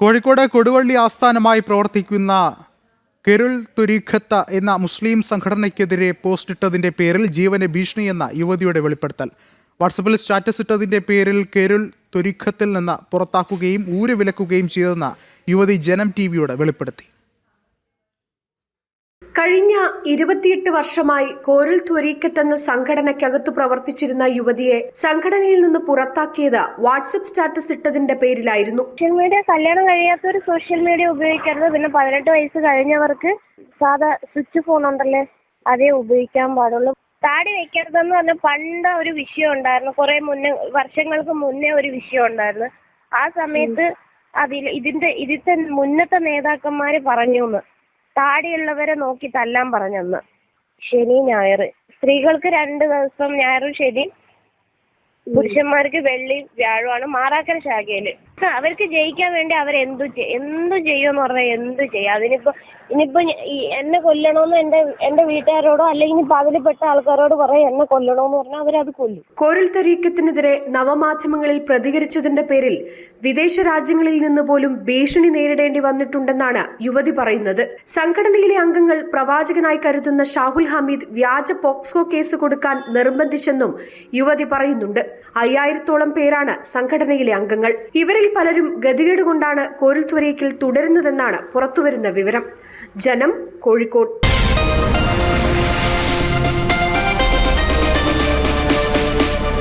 കോഴിക്കോട് കൊടുവള്ളി ആസ്ഥാനമായി പ്രവർത്തിക്കുന്ന കെരുൾ തുരീഖത്ത എന്ന മുസ്ലിം സംഘടനയ്ക്കെതിരെ പോസ്റ്റ് ഇട്ടതിന്റെ പേരിൽ ജീവന ഭീഷണി എന്ന യുവതിയുടെ വെളിപ്പെടുത്തൽ. വാട്സപ്പിൽ സ്റ്റാറ്റസ് ഇട്ടതിന്റെ പേരിൽ കെരുൾ തുരീഖത്തിൽ നിന്ന് പുറത്താക്കുകയും ഊര് വിലക്കുകയും ചെയ്തെന്ന് യുവതി ജനം ടി വിയോട് വെളിപ്പെടുത്തി. കഴിഞ്ഞ ഇരുപത്തിയെട്ട് വർഷമായി കോരൽ ത്വരീക്കത്തെന്ന സംഘടനയ്ക്കകത്തു പ്രവർത്തിച്ചിരുന്ന യുവതിയെ സംഘടനയിൽ നിന്ന് പുറത്താക്കിയത് വാട്സപ്പ് സ്റ്റാറ്റസ് ഇട്ടതിന്റെ പേരിലായിരുന്നു. സോഷ്യൽ മീഡിയ കല്യാണം കഴിയാത്തവർ സോഷ്യൽ മീഡിയ ഉപയോഗിക്കരുത്. പിന്നെ പതിനെട്ട് വയസ്സ് കഴിഞ്ഞവർക്ക് സാധാ സ്വിച്ച് ഫോൺ ഉണ്ടല്ലേ അതേ ഉപയോഗിക്കാൻ പാടുള്ളൂ. താടി വെക്കരുതെന്ന് പറഞ്ഞ പണ്ട് ഒരു വിഷയം ഉണ്ടായിരുന്നു. കുറെ മുന്നേ വർഷങ്ങൾക്ക് മുന്നേ ഒരു വിഷയം ഉണ്ടായിരുന്നു. ആ സമയത്ത് അതിൽ ഇതിന്റെ ഇതിന്റെ മുന്നത്തെ നേതാക്കന്മാര് പറഞ്ഞു എന്ന് താടിയുള്ളവരെ നോക്കി തല്ലാൻ പറഞ്ഞെന്ന്. ശനി ഞായർ സ്ത്രീകൾക്ക് രണ്ട് ദിവസം ഞായറും ശനി. പുരുഷന്മാർക്ക് വെള്ളി വ്യാഴമാണ് മാറാക്കര ശാഖയിൽ. അവർക്ക് ജയിക്കാൻ വേണ്ടി അവർ എന്തു എന്തു ചെയ്യുമെന്ന് പറഞ്ഞാൽ എന്തു ചെയ്യും? അതിനിപ്പോ ഇനിയിപ്പോ എന്നെ കൊല്ലണമെന്ന് എന്റെ എന്റെ വീട്ടുകാരോടോ അല്ലെങ്കിൽ അതിൽപ്പെട്ട ആൾക്കാരോട് പറയാം എന്നെ കൊല്ലണമെന്ന് പറഞ്ഞാൽ അവരത് കൊല്ലും. കോരൽ തരീക്കത്തിനെതിരെ നവമാധ്യമങ്ങളിൽ പ്രതികരിച്ചതിന്റെ പേരിൽ വിദേശ രാജ്യങ്ങളിൽ നിന്ന് പോലും ഭീഷണി നേരിടേണ്ടി വന്നിട്ടുണ്ടെന്നാണ് യുവതി പറയുന്നത്. സംഘടനയിലെ അംഗങ്ങൾ പ്രവാചകനായി കരുതുന്ന ഷാഹുൽ ഹമീദ് വ്യാജ പോക്സ്കോ കേസ് കൊടുക്കാൻ നിർബന്ധിച്ചെന്നും യുവതി പറയുന്നുണ്ട്. അയ്യായിരത്തോളം പേരാണ് സംഘടനയിലെ അംഗങ്ങൾ. ഇവരിൽ പലരും ഗതികേട് കൊണ്ടാണ് കോരൽ ത്വരീക്കിൽ തുടരുന്നതെന്നാണ് പുറത്തുവരുന്ന വിവരം. ജനം കോഴിക്കോട്.